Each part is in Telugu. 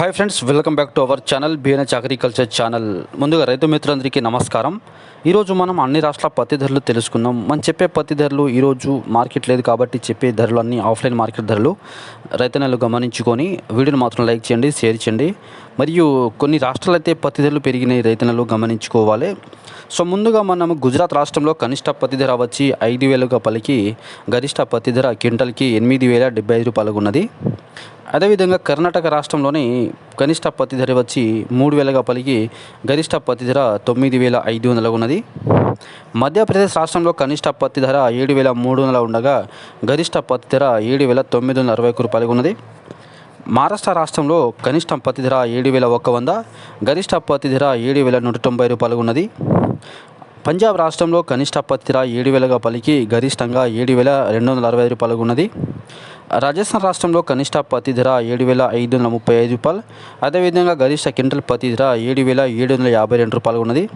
Hi friends welcome back to our channel BNH agriculture channel ముందుగా రైతు మిత్రులందరికీ నమస్కారం. ఈరోజు మనం అన్ని రాష్ట్రాల పత్తి ధరలు తెలుసుకుందాం. మనం చెప్పే పత్తి ధరలు ఈరోజు మార్కెట్ లేదు కాబట్టి చెప్పే ధరలు అన్నీ ఆఫ్లైన్ మార్కెట్ ధరలు. రైతన్నలు గమనించుకొని వీడియోని మాత్రం లైక్ చేయండి షేర్ చేయండి. మరియు కొన్ని రాష్ట్రాలు అయితే పత్తి ధరలు పెరిగినాయి రైతన్నలు గమనించుకోవాలి. సో ముందుగా మనం గుజరాత్ రాష్ట్రంలో కనిష్ట పత్తి ధర వచ్చి ఐదు వేలుగా పలికి గరిష్ట పత్తి ధర క్వింటల్కి ఎనిమిది వేల డెబ్బై ఐదు రూపాయలుగా ఉన్నది. అదేవిధంగా కర్ణాటక రాష్ట్రంలోని కనిష్ట పత్తి ధర వచ్చి మూడు వేలగా పలికి గరిష్ట పత్తి ధర తొమ్మిది వేల ఐదు వందలుగా ఉన్నది. మధ్యప్రదేశ్ రాష్ట్రంలో కనిష్ట పత్తి ధర ఏడు వేల మూడు వందల ఉండగా గరిష్ట పత్తి ధర ఏడు వేల తొమ్మిది వందల అరవై ఒక్క రూపాయలుగా ఉన్నది. మహారాష్ట్ర రాష్ట్రంలో కనిష్ట పత్తి ధర ఏడు వేల ఒక్క వంద గరిష్ట పత్తి ధర ఏడు వేల నూట తొంభై రూపాయలు ఉన్నది. పంజాబ్ రాష్ట్రంలో కనిష్ట పత్తి ధర ఏడు వేలగా పలికి గరిష్టంగా ఏడు వేల రెండు వందల అరవై ఐదు రూపాయలు ఉన్నది. రాజస్థాన్ రాష్ట్రంలో కనిష్ట పత్తి ధర ఏడు వేల ఐదు వందల ముప్పై ఐదు రూపాయలు. అదేవిధంగా గరిష్ట క్వింటల్ పత్తి ధర ఏడు వేల ఏడు వందల యాభై రెండు రూపాయలు ఉన్నది.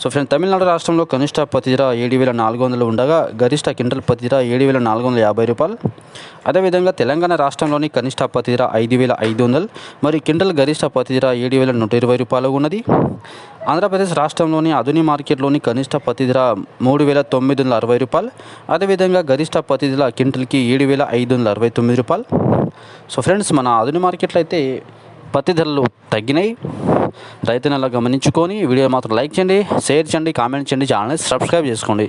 సో ఫ్రెండ్ తమిళనాడు రాష్ట్రంలో కనిష్ట పత్తి ధర ఏడు వేల నాలుగు వందలు ఉండగా గరిష్ట క్వింటల్ పత్తి ధర ఏడు వేల నాలుగు వందల యాభై రూపాయలు. అదేవిధంగా తెలంగాణ రాష్ట్రంలోని కనిష్ట పత్తి ధర ఐదు వేల ఐదు వందలు మరియు క్వింటల్ గరిష్ట పత్తి ధర ఏడు వేల నూట ఇరవై రూపాయలు ఉన్నది. ఆంధ్రప్రదేశ్ రాష్ట్రంలోని అదుని మార్కెట్లోని కనిష్ట పత్తి ధర మూడు వేల తొమ్మిది వందల అరవై రూపాయలు. అదేవిధంగా గరిష్ట పత్తి ధర క్వింటల్కి ఏడు వేల ఐదు వందల అరవై తొమ్మిది రూపాయలు. సో ఫ్రెండ్స్ మన అదుని మార్కెట్లో అయితే పత్తి ధరలు తగ్గినాయి. రైతులను గమనించుకొని వీడియో మాత్రం లైక్ చేయండి షేర్ చేయండి కామెంట్ చేయండి ఛానల్ని సబ్స్క్రైబ్ చేసుకోండి.